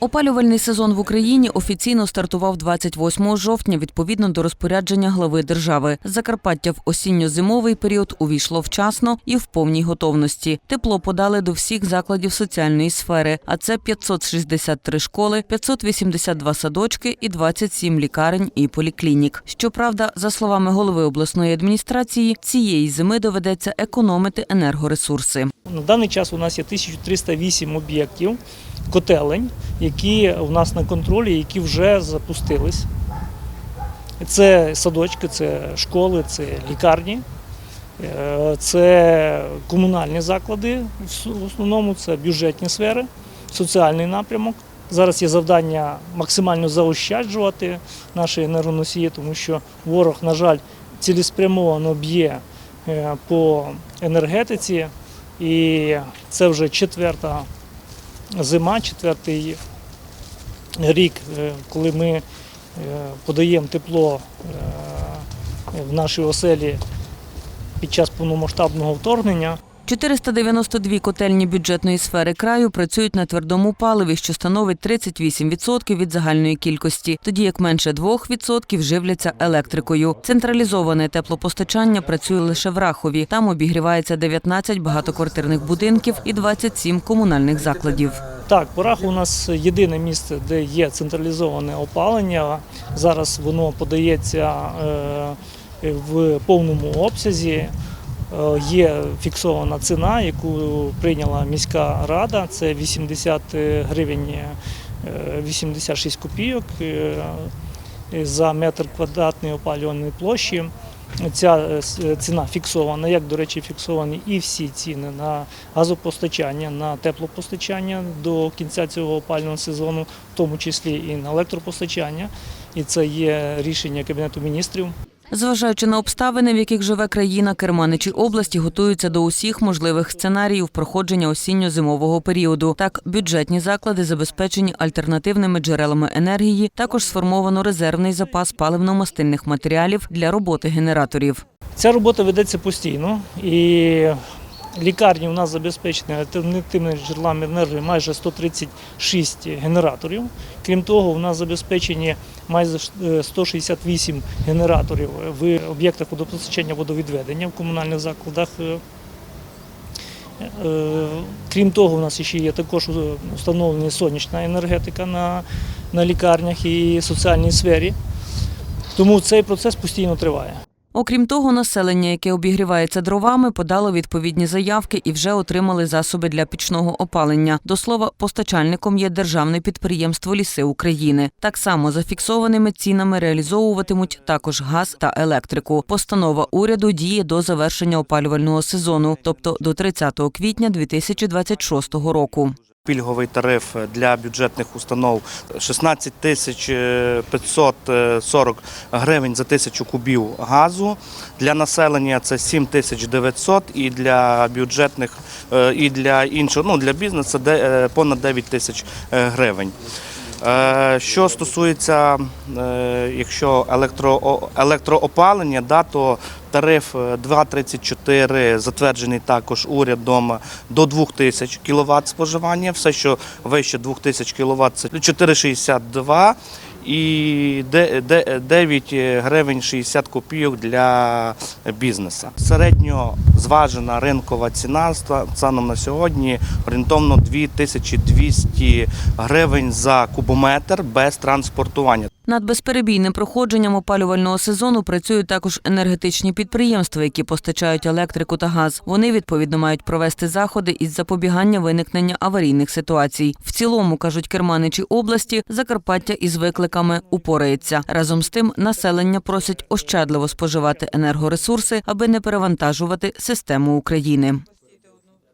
Опалювальний сезон в Україні офіційно стартував 28 жовтня відповідно до розпорядження глави держави. Закарпаття в осінньо-зимовий період увійшло вчасно і в повній готовності. Тепло подали до всіх закладів соціальної сфери, а це 563 школи, 582 садочки і 27 лікарень і поліклінік. Щоправда, за словами голови обласної адміністрації, цієї зими доведеться економити енергоресурси. На даний час у нас є 1308 об'єктів, котелень, які у нас на контролі, які вже запустились. Це садочки, це школи, це лікарні, е, це комунальні заклади, в основному це бюджетні сфери, соціальний напрямок. Зараз є завдання максимально заощаджувати наші енергоносії, тому що ворог, на жаль, цілеспрямовано б'є е, по енергетиці. І це вже четверта зима, четвертий рік, е, коли ми е, подаємо тепло е, в нашій оселі під час повномасштабного вторгнення. 492 котельні бюджетної сфери краю працюють на твердому паливі, що становить 38% від загальної кількості, тоді як менше 2% живляться електрикою. Централізоване теплопостачання працює лише в Рахові. Там обігрівається 19 багатоквартирних будинків і 27 комунальних закладів. Так, Порах у нас єдине місце, де є централізоване опалення. Зараз воно подається е, в повному обсязі. Е, Є фіксована ціна, яку прийняла міська рада. Це 80 гривень е, 86 копійок е, за метр квадратний опалювальної площі. Ця е, ціна фіксована, як, до речі, фіксовані і всі ціни на газопостачання, на теплопостачання до кінця цього опалювального сезону, в тому числі і на електропостачання. І це є рішення Кабінету міністрів. Зважаючи на обставини, в яких живе країна, керманичі області готуються до усіх можливих сценаріїв проходження осінньо-зимового періоду. Так, бюджетні заклади забезпечені альтернативними джерелами енергії. Також сформовано резервний запас паливно-мастильних матеріалів для роботи генераторів. Ця робота ведеться постійно і лікарні у нас забезпечені альтернативними джерелами енергії майже 136 генераторів. Крім того, у нас забезпечені майже е, 168 генераторів в об'єктах водопостачання водовідведення в комунальних закладах. Е, е, Крім того, у нас ще є також встановлена сонячна енергетика на, на лікарнях і соціальній сфері. Тому цей процес постійно триває. Окрім того, населення, яке обігрівається дровами, подало відповідні заявки і вже отримали засоби для пічного опалення. До слова, постачальником є державне підприємство Ліси України. Так само за фіксованими цінами реалізовуватимуть також газ та електрику. Постанова уряду діє до завершення опалювального сезону, тобто до 30 квітня 2026 року. Пільговий тариф для бюджетних установ 16 тисяч е, 540 гривень за тисячу кубів газу. Для населення це 7 тисяч 900 і для бюджетних е, і для іншого, ну для бізнесу де- е, понад 9 тисяч е, гривень. Е, Що стосується, е, якщо електро, електроопалення, да, то тариф е, 2,34 затверджений також урядом до 2000 кВт споживання. Все, що вище 2000 кВт, це 4,62 і де- де- 9 гривень 60 копійок для бізнесу. Середньо зважена ринкова ціна станом на сьогодні орієнтовно 2200 гривень за кубометр без транспортування. Над безперебійним проходженням опалювального сезону працюють також енергетичні підприємства, які постачають електрику та газ. Вони відповідно мають провести заходи із запобігання виникнення аварійних ситуацій. В цілому кажуть керманичі області, Закарпаття із викликами упорається. Разом з тим, населення просить ощадливо споживати енергоресурси, аби не перевантажувати систему України.